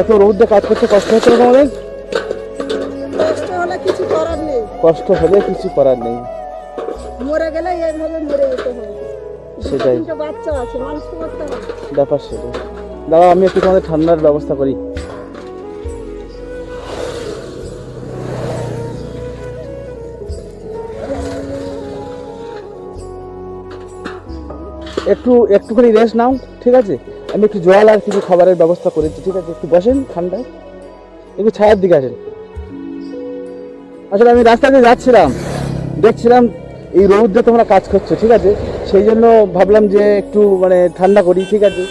এত রোদে কাজ করতে কষ্ট হচ্ছে না তোমাদের? কষ্ট হলে কিছু করার নেই। কষ্ট হলে কিছু করার নেই। মরে গেলে এইভাবে মরে যেতে হবে। সেটাই। বাচ্চা আছে মানুষ করতে হবে ব্যাপার সেটাই। দাদা আমি একটু তোমাদের ঠান্ডার ব্যবস্থা করি। একটু একটুখানি রেস্ট নাও ঠিক আছে? আমি একটু জল আর কিছু খাবারের ব্যবস্থা করেছি, ঠিক আছে? একটু বসেন ঠান্ডায়। একটু ছায়ার দিকে আসেন। আসলে আমি রাস্তা দিয়ে যাচ্ছিলাম। দেখছিলাম এই রোদে তোমরা কাজ করছ, ঠিক আছে? সেই জন্য ভাবলাম যে একটু মানে ঠান্ডা করি, ঠিক আছে?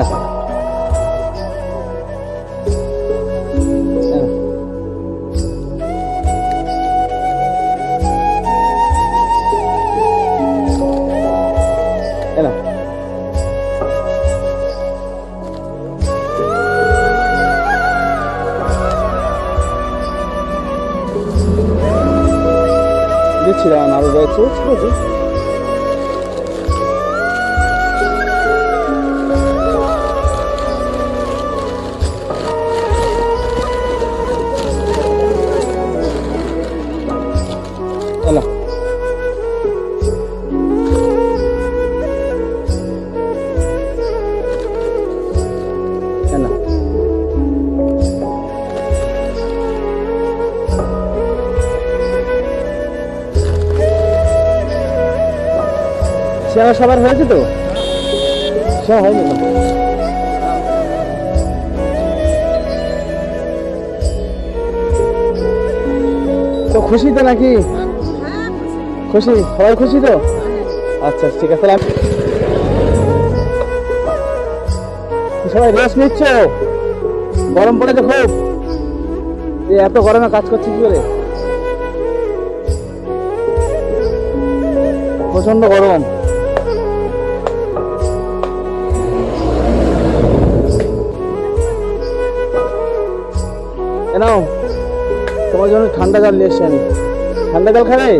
না। দিচ্ছিলাম আরও রয়েছে ঠিক আছে সেবা সবার হয়েছে তো? সেবা হয়নি তো? খুশি তো নাকি? খুশি? সবাই খুশি তো? আচ্ছা ঠিক আছে সবাই রেস্ট নিচ্ছ? গরম পড়েছে খুব। এত গরমে কাজ করছি কি করে? প্রচণ্ড গরম। নাও তোমার জন্য ঠান্ডা জল নিয়ে এসছি আমি। ঠান্ডা জল খাবে?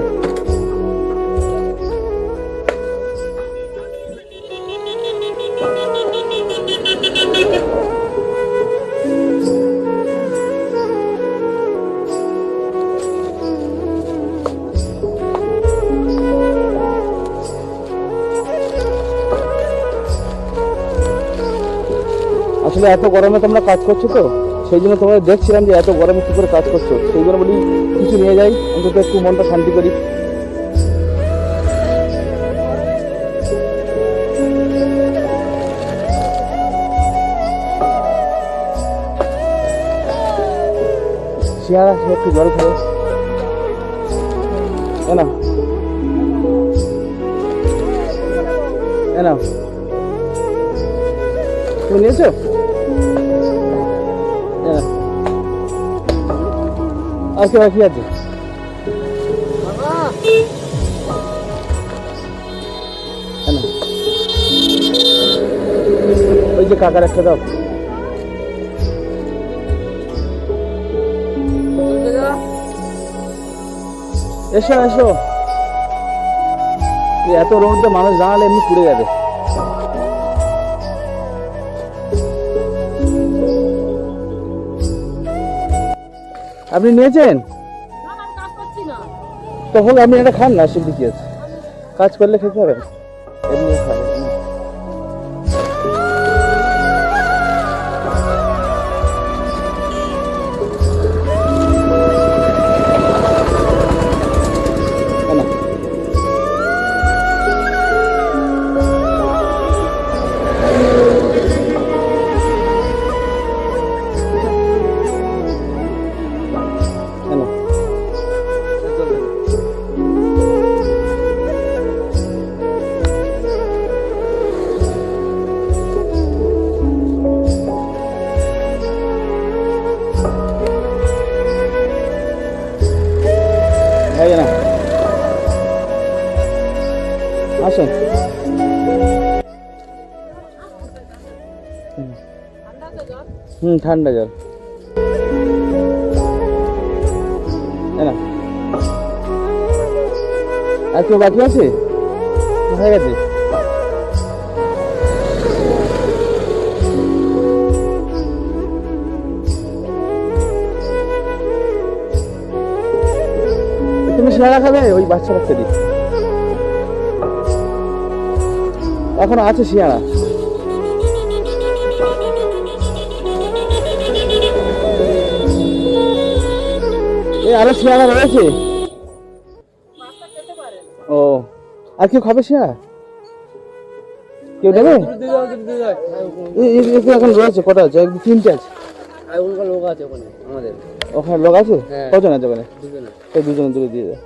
আসলে এত গরমে তোমরা কাজ করছ তো? সেই জন্য তোমরা দেখছিলাম যে এত গরমে কি করে কাজ করছ। সেই জন্য বলি কিছু নিয়ে যাই, অন্তত একটু মনটা শান্তি করি। চেয়ার আছে একটু জল খাবে। এ নাও। এ নাও। তুমি নিয়েছো? আর কি আছে ওই যে কাকার একটা দাও। এসো এসো। এত রোদে, মানুষ দাঁড়ালে এমনি পুড়ে যাবে। আপনি নিয়েছেন? তখন আপনি এটা খান না অসুবিধা কি আছে। কাজ করলে খেতে হবে। হুম, ঠান্ডা জল। না আর কেউ বাকি আছে? হয়ে গেছে? তুমি সেরা খাবে? ওই বাচ্চা বাচ্চা দিই এখন আছে শিয়ারা। আরও রয়েছে। ও আর কেউ খাবে সিঙ্গারা কেউ নেবে এখন রয়েছে কটা আছে? তিনটে আছে। লোক আছে ওখানে আমাদের। ওখানে লোক আছে? হ্যাঁ। কজন আছে ওখানে? দুজন। দূরে দিয়ে দাও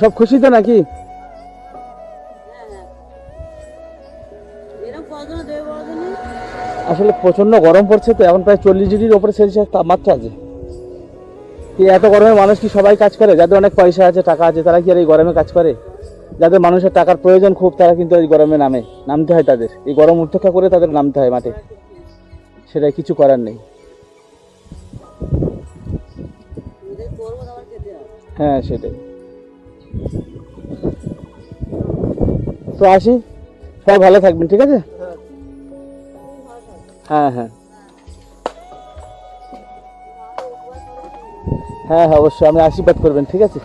সব খুশি তো নাকি? আসলে প্রচণ্ড গরম পড়ছে তো, এখন প্রায় চল্লিশ ডিগ্রির ওপরে সেলসিয়াস তাপমাত্রা আছে। এত গরমে মানুষ কি সবাই কাজ করে? যাদের অনেক পয়সা আছে, টাকা আছে, তারা কি আর এই গরমে কাজ করে? যাদের মানুষের টাকার প্রয়োজন খুব, তারা কিন্তু এই গরমে নামে, নামতে হয় তাদের। এই গরম উপেক্ষা করে তাদের নামতে হয় মাঠে। সেটাই কিছু করার নেই। হ্যাঁ সেটাই। তো আসি? সবাই ভালো থাকবেন, ঠিক আছে? হ্যাঁ হ্যাঁ। হ্যাঁ হ্যাঁ অবশ্যই, আমি আশীর্বাদ করবেন, ঠিক আছে?